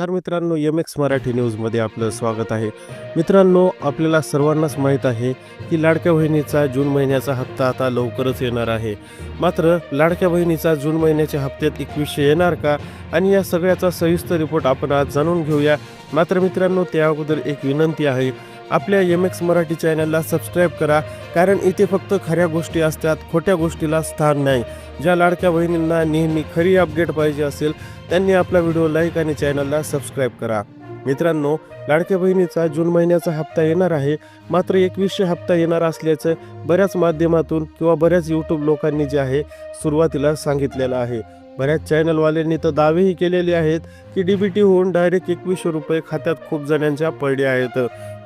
नमस्कार मित्रांनो M x Marathi न्यूजमध्ये आपलं स्वागत आहे. मित्रांनो आपल्याला सर्वांनाच माहीत आहे की लाडक्या बहिणीचा जून महिन्याचा हप्ता आता लवकरच येणार आहे. मात्र लाडक्या बहिणीचा जून महिन्याच्या हप्त्यात एकवीसशे येणार का? आणि या सगळ्याचा सविस्तर रिपोर्ट आपण आज जाणून घेऊया. मात्र मित्रांनो त्या अगोदर एक विनंती आहे. आपल्या एम एक्स मराठी चॅनलला सबस्क्राईब करा कारण इथे फक्त खऱ्या गोष्टी असतात खोट्या गोष्टीला स्थान नाही. ज्या लाडक्या बहिणींना नेहमी खरी अपडेट पाहिजे असेल त्यांनी आपला व्हिडिओ लाईक आणि चॅनलला सबस्क्राईब करा. मित्रांनो लाडक्या बहिणीचा जून महिन्याचा हप्ता येणार आहे. मात्र एकवीसशे हप्ता येणार असल्याचं बऱ्याच माध्यमातून किंवा बऱ्याच यूट्यूब लोकांनी जे आहे सुरुवातीला सांगितलेलं आहे. बऱ्याच चॅनलवाल्यांनी तर दावेही केलेले आहेत की डी बी टी होऊन डायरेक्ट एकवीसशे रुपये खात्यात खूप जणांच्या पडले आहेत.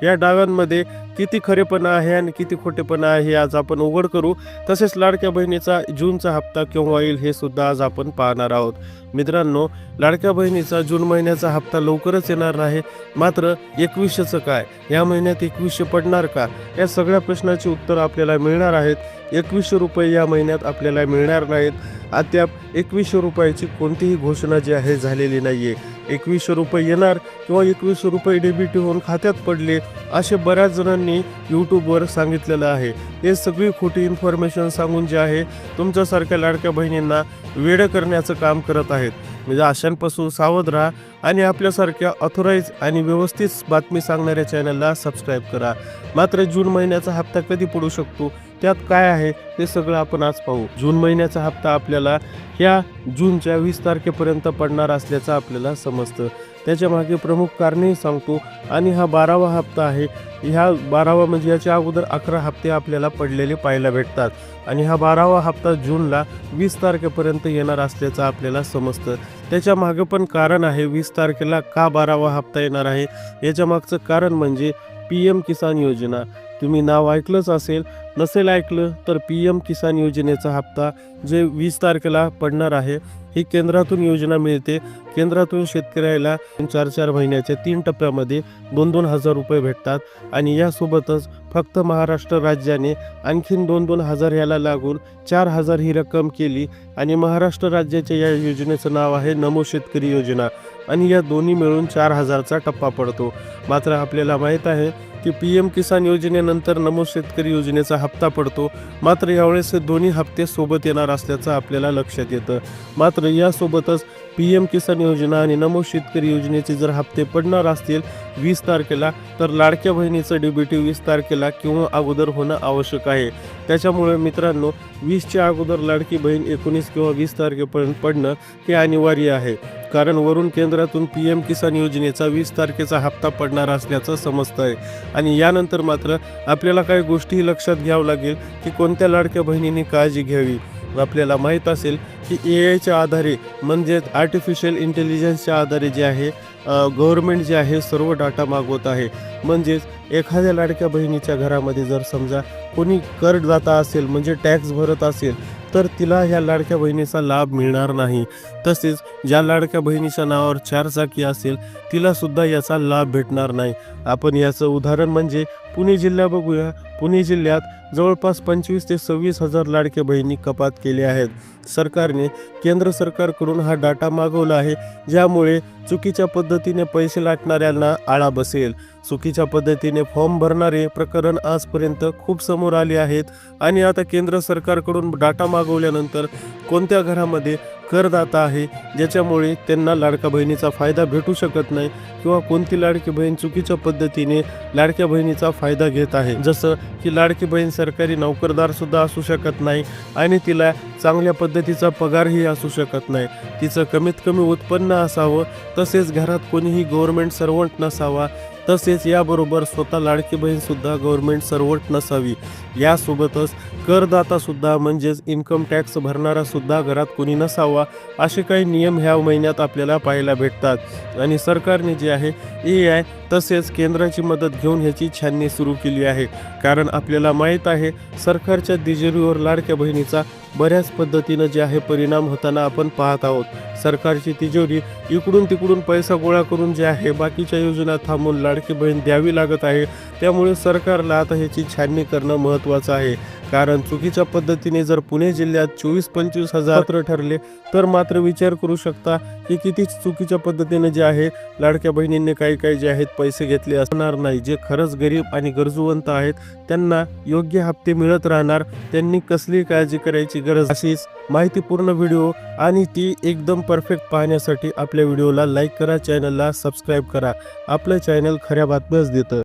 या डाव्यांमध्ये किती खरेपणा आहे आणि किती खोटेपणा आहे आज आपण उघड करू. तसेच लाडक्या बहिणीचा जूनचा हप्ता केव्हा येईल हे सुद्धा आज आपण पाहणार आहोत. मित्रांनो लाडक्या बहिणीचा जून महिन्याचा हप्ता लवकरच येणार आहे मात्र एकवीसशेचं काय? या महिन्यात एकवीसशे पडणार का? या सगळ्या प्रश्नाची उत्तर आपल्याला मिळणार आहेत. एकवीसशे रुपये या महिन्यात आपल्याला मिळणार नाहीत. अद्याप एकवीसशे रुपयाची कोणतीही घोषणा जी आहे झालेली नाही आहे एकवीसशे रुपये येणार किंवा एकवीसशे रुपये डेबिट होऊन खात्यात पडले असे बऱ्याच जणांनी यूट्यूबवर सांगितलेलं आहे. हे सगळी खोटी इन्फॉर्मेशन सांगून जे आहे तुमच्यासारख्या लाडक्या बहिणींना वेडं करण्याचं काम करत आहेत. म्हणजे अशांपासून सावध राहा आणि आपल्यासारख्या ऑथोराईज आणि व्यवस्थित बातमी सांगणाऱ्या चॅनलला सबस्क्राईब करा. मात्र जून महिन्याचा हप्ता कधी पडू शकतो? त्यात काय आहे ते सगळं आपण आज पाहू. जून महिन्याचा हप्ता आपल्याला ह्या जूनच्या वीस तारखेपर्यंत पडणार असल्याचं आपल्याला समजतं. त्याच्यामागे प्रमुख कारणही सांगतो. आणि हा बारावा हप्ता आहे. ह्या बारावा म्हणजे याच्या अगोदर अकरा हप्ते आपल्याला पडलेले पाहायला भेटतात. आणि हा बारावा हप्ता जूनला वीस तारखेपर्यंत येणार असल्याचं आपल्याला समजतं. त्याच्या मागं पण कारण आहे वीस तारखेला का बारावा हप्ता येणार आहे? याच्या मागचं कारण म्हणजे पी एम किसान योजना. तुम्ही नाव ऐकलंच असेल नसेल ऐकलं तर पी एम किसान योजनेचा हप्ता जे वीस तारखेला पडणार आहे ही केंद्रातून योजना मिळते. केंद्रातून शेतकऱ्याला चार चार महिन्याच्या तीन टप्प्यामध्ये दोन दोन हजार रुपये भेटतात आणि यासोबतच फक्त महाराष्ट्र राज्याने आणखीन दोन दोन हजार याला लागून चार हजार ही रक्कम केली आणि महाराष्ट्र राज्याच्या या योजनेचं नाव आहे नमो शेतकरी योजना आणि या दोन्ही मिळून चार हजारचा टप्पा पडतो. मात्र आपल्याला माहीत आहे की पी एम किसान योजनेनंतर नमो शेतकरी योजनेचा हप्ता पडतो. मात्र यावेळेस दोन्ही हप्ते सोबत येणार असल्याचं आपल्याला लक्षात येतं. मात्र यासोबतच पी एम किसान योजना आणि नमो शेतकरी योजनेचे जर हप्ते पडणार असतील वीस तारखेला तर लाडक्या बहिणीचं डीबीटी वीस तारखेला किंवा अगोदर होणं आवश्यक आहे. त्याच्यामुळे मित्रांनो वीसच्या अगोदर लाडकी बहीण एकोणीस किंवा वीस तारखेपर्यंत पडणं हे अनिवार्य आहे. कारण वरून केंद्रातून पी एम किसान योजनेचा वीस तारखेचा हप्ता पडणार असल्याचं समजतं आहे. आणि यानंतर मात्र आपल्याला काही गोष्टीही लक्षात घ्यावं लागेल की कोणत्या लाडक्या बहिणीने काळजी घ्यावी. आपल्याला माहीत असेल की ए आयच्या आधारे म्हणजेच आर्टिफिशियल इंटेलिजन्सच्या आधारे जे आहे गव्हर्मेंट जे आहे सर्व डाटा मागवत आहे. म्हणजेच एखाद्या लाडक्या बहिणीच्या घरामध्ये जर समजा कोणी करदाता असेल म्हणजे टॅक्स भरत असेल तर तिला ह्या लाडक्या बहिणीचा लाभ मिळणार नाही. तसेच ज्या लाडक्या बहिणीच्या नावावर चार चाकी असेल तिलासुद्धा याचा लाभ भेटणार नाही. आपण याचं उदाहरण म्हणजे पुणे जिल्हा बघूया. पुणे जिल्ह्यात जवळपास पंचवीस ते सव्वीस हजार लाडक्या बहिणी कपात केले आहेत. सरकारने केंद्र सरकारकडून हा डाटा मागवला आहे ज्यामुळे चुकीच्या पद्धतीने पैसे लाटणाऱ्यांना आळा बसेल. चुकीच्या पद्धतीने फॉर्म भरणारे प्रकरण आजपर्यंत खूप समोर आले आहेत. आणि आता केंद्र सरकारकडून डाटा मागवल्यानंतर कोणत्या घरामध्ये करदाता आहे ज्याच्यामुळे त्यांना लाडक्या बहिणीचा फायदा भेटू शकत नाही किंवा कोणती लाडकी बहीण चुकीच्या पद्धतीने लाडक्या बहिणीचा फायदा घेत आहे. जसं की लाडकी बहीण सरकारी नोकरदारसुद्धा असू शकत नाही आणि तिला चांगल्या पद्धतीचा पगारही असू शकत नाही. तिचं कमीत कमी उत्पन्न असावं तसेच घरात कोणीही गव्हर्मेंट सर्वंट नसावा तसेच याबरोबर स्वतः लाडकी बहीणसुद्धा गव्हर्मेंट सर्वट नसावी. यासोबतच करदातासुद्धा म्हणजेच इन्कम टॅक्स भरणारासुद्धा घरात कोणी नसावा असे काही नियम ह्या महिन्यात आपल्याला पाहायला भेटतात. आणि सरकारने जे आहे ए आय तसेच केंद्राची मदत घेऊन ह्याची छाननी सुरू केली आहे. कारण आपल्याला माहीत आहे सरकारच्या दिजेरीवर लाडक्या बहिणीचा बऱ्याच पद्धतीनं जे आहे परिणाम होताना आपण पाहत आहोत. सरकारची तिजोरी इकडून तिकडून पैसा गोळा करून जे आहे बाकीच्या योजना थांबून लाडकी बहीण द्यावी लागत आहे. त्यामुळे सरकारला आता ह्याची छाननी करणं महत्त्वाचं आहे. कारण चुकीच्या पद्धतीने जर पुणे जिल्ह्यात चोवीस पंचवीस हजार ठरले तर मात्र विचार करू शकता की किती चुकीच्या पद्धतीने जे आहे लाडक्या बहिणींनी काही काही जे आहेत पैसे घेतले असणार नाही. जे खरंच गरीब आणि गरजूवंत आहेत त्यांना योग्य हप्ते मिळत राहणार. त्यांनी कसली काळजी करायची गरज अशीच. माहितीपूर्ण व्हिडिओ आणि ती एकदम परफेक्ट पाहण्यासाठी आपल्या व्हिडिओला लाईक करा चॅनलला सबस्क्राईब करा. आपलं चॅनल खऱ्या बातम्याच देतं.